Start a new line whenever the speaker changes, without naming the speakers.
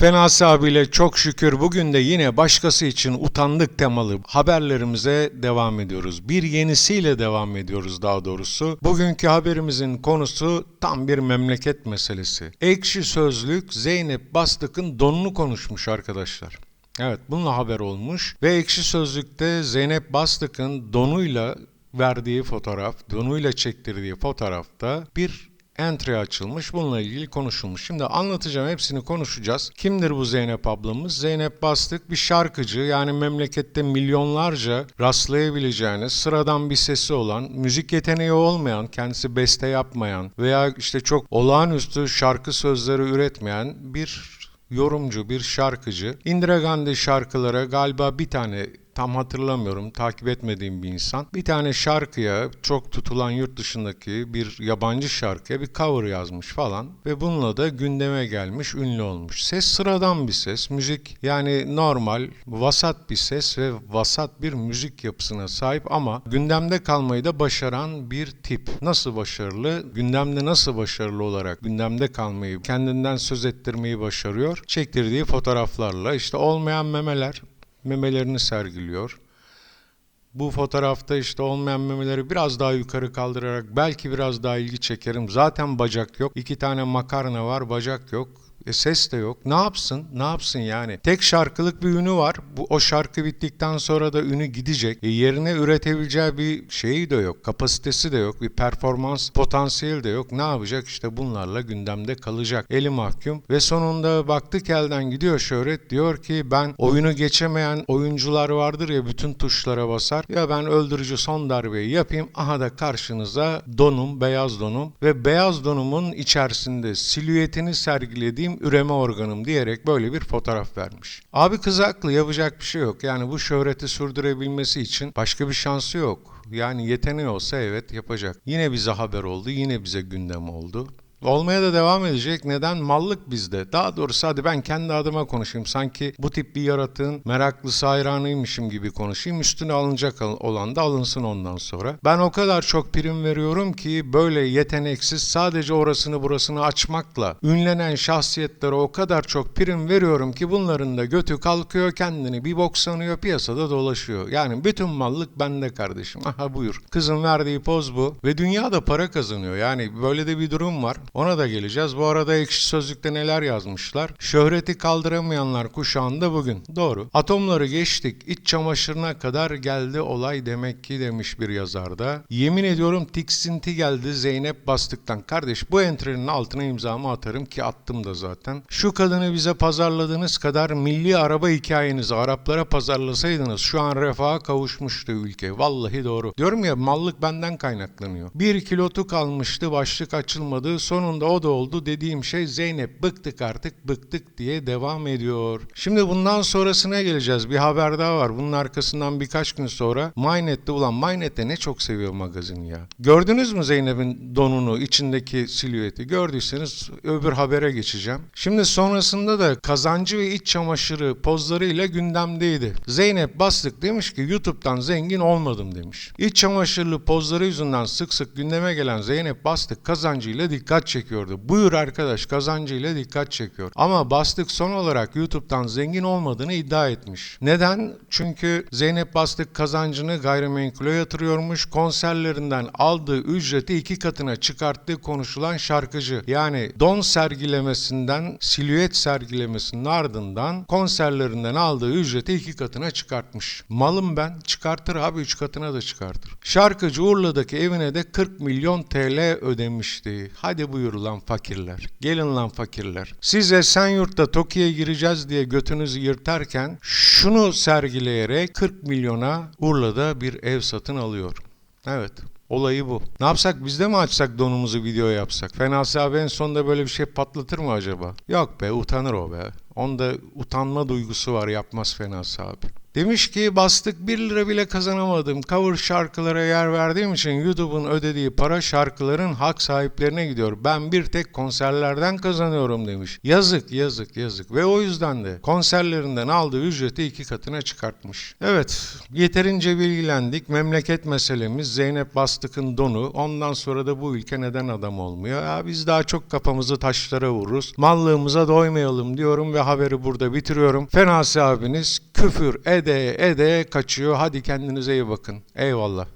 Fenasi abiyle çok şükür bugün de yine başkası için utandık temalı haberlerimize devam ediyoruz. Bir yenisiyle devam ediyoruz daha doğrusu. Bugünkü haberimizin konusu tam bir memleket meselesi. Ekşi Sözlük Zeynep Bastık'ın donunu konuşmuş arkadaşlar. Evet bununla haber olmuş ve Ekşi Sözlük'te Zeynep Bastık'ın donuyla verdiği fotoğraf, donuyla çektirdiği fotoğrafta bir entry açılmış. Bununla ilgili konuşulmuş. Şimdi anlatacağım hepsini konuşacağız. Kimdir bu Zeynep ablamız? Zeynep Bastık bir şarkıcı yani memlekette milyonlarca rastlayabileceğiniz sıradan bir sesi olan, müzik yeteneği olmayan, kendisi beste yapmayan veya işte çok olağanüstü şarkı sözleri üretmeyen bir yorumcu, bir şarkıcı. Indira Gandhi şarkılara galiba bir tane tam hatırlamıyorum takip etmediğim bir insan. Bir tane şarkıya çok tutulan yurt dışındaki bir yabancı şarkıya bir cover yazmış falan ve bununla da gündeme gelmiş, ünlü olmuş. Ses sıradan bir ses, müzik yani normal, vasat bir ses ve vasat bir müzik yapısına sahip ama gündemde kalmayı da başaran bir tip. Nasıl başarılı? Gündemde nasıl başarılı olarak gündemde kalmayı, kendinden söz ettirmeyi başarıyor? Çektirdiği fotoğraflarla işte olmayan memeler, memelerini sergiliyor. Bu fotoğrafta işte olmayan memeleri biraz daha yukarı kaldırarak belki biraz daha ilgi çekerim. Zaten bacak yok. İki tane makarna var, bacak yok. E ses de yok. Ne yapsın? Ne yapsın yani? Tek şarkılık bir ünü var. Bu o şarkı bittikten sonra da ünü gidecek. E yerine üretebileceği bir şeyi de yok. Kapasitesi de yok. Bir performans potansiyeli de yok. Ne yapacak? İşte bunlarla gündemde kalacak. Eli mahkum ve sonunda baktık elden gidiyor şöhret. Diyor ki ben oyunu geçemeyen oyuncular vardır ya bütün tuşlara basar. Ya ben öldürücü son darbeyi yapayım. Aha da karşınıza donum, beyaz donum ve beyaz donumun içerisinde silüetini sergilediğim üreme organım diyerek böyle bir fotoğraf vermiş. Abi kız haklı yapacak bir şey yok. Yani bu şöhreti sürdürebilmesi için başka bir şansı yok. Yani yeteneği olsa evet yapacak. Yine bize haber oldu, yine bize gündem oldu. Olmaya da devam edecek. Neden? Mallık bizde. Daha doğrusu hadi ben kendi adıma konuşayım. Sanki bu tip bir yaratığın meraklısı hayranıymışım gibi konuşayım. Üstüne alınacak olan da alınsın ondan sonra. Ben o kadar çok prim veriyorum ki böyle yeteneksiz sadece orasını burasını açmakla ünlenen şahsiyetlere o kadar çok prim veriyorum ki bunların da götü kalkıyor kendini bir bok sanıyor piyasada dolaşıyor. Yani bütün mallık bende kardeşim. Aha buyur. Kızın verdiği poz bu ve dünyada para kazanıyor. Yani böyle de bir durum var. Ona da geleceğiz. Bu arada ekşi sözlükte neler yazmışlar? Şöhreti kaldıramayanlar kuşağında bugün. Doğru. Atomları geçtik. iç çamaşırına kadar geldi olay demek ki demiş bir yazarda. Yemin ediyorum tiksinti geldi Zeynep Bastık'tan. Kardeş bu entry'nin altına imzamı atarım ki attım da zaten. Şu kadını bize pazarladığınız kadar milli araba hikayenizi Araplara pazarlasaydınız şu an refaha kavuşmuştu ülke. Vallahi doğru. Diyorum ya mallık benden kaynaklanıyor. Bir kilotu kalmıştı başlık açılmadı. Sonunda o da oldu dediğim şey Zeynep bıktık artık bıktık diye devam ediyor. Şimdi bundan sonrasına geleceğiz. Bir haber daha var. Bunun arkasından birkaç gün sonra MyNet'te ulan MyNet'te ne çok seviyor magazin ya. Gördünüz mü Zeynep'in donunu içindeki silüeti? Gördüyseniz öbür habere geçeceğim. Şimdi sonrasında da kazancı ve iç çamaşırı pozlarıyla gündemdeydi. Zeynep Bastık demiş ki YouTube'dan zengin olmadım demiş. İç çamaşırlı pozları yüzünden sık sık gündeme gelen Zeynep Bastık kazancıyla dikkat çekiyordu. Buyur arkadaş kazancıyla dikkat çekiyor. Ama Bastık son olarak YouTube'dan zengin olmadığını iddia etmiş. Neden? Çünkü Zeynep Bastık kazancını gayrimenkule yatırıyormuş. Konserlerinden aldığı ücreti iki katına çıkarttığı konuşulan şarkıcı. Yani don sergilemesinden, silüet sergilemesinin ardından konserlerinden aldığı ücreti iki katına çıkartmış. Malım ben çıkartır abi üç katına da çıkartır. Şarkıcı Urla'daki evine de 40 milyon TL ödemişti. Hadi buyur lan fakirler. Gelin lan fakirler. Siz Esenyurt'ta Tokyo'ya gireceğiz diye götünüzü yırtarken şunu sergileyerek 40 milyona Urla'da bir ev satın alıyor. Evet. Olayı bu. Ne yapsak biz de mi açsak donumuzu video yapsak? Fenasi abi en sonunda böyle bir şey patlatır mı acaba? Yok be utanır o be. Onda utanma duygusu var yapmaz Fenasi abi. Demiş ki bastık 1 lira bile kazanamadım. Cover şarkılara yer verdiğim için YouTube'un ödediği para şarkıların hak sahiplerine gidiyor. Ben bir tek konserlerden kazanıyorum demiş. Yazık yazık yazık ve o yüzden de konserlerinden aldığı ücreti iki katına çıkartmış. Evet yeterince bilgilendik. Memleket meselemiz Zeynep Bastık'ın donu. Ondan sonra da bu ülke neden adam olmuyor? Ya biz daha çok kafamızı taşlara vururuz. Mallığımıza doymayalım diyorum ve haberi burada bitiriyorum. Fenasi abiniz küfür ede ede kaçıyor. Hadi kendinize iyi bakın. Eyvallah.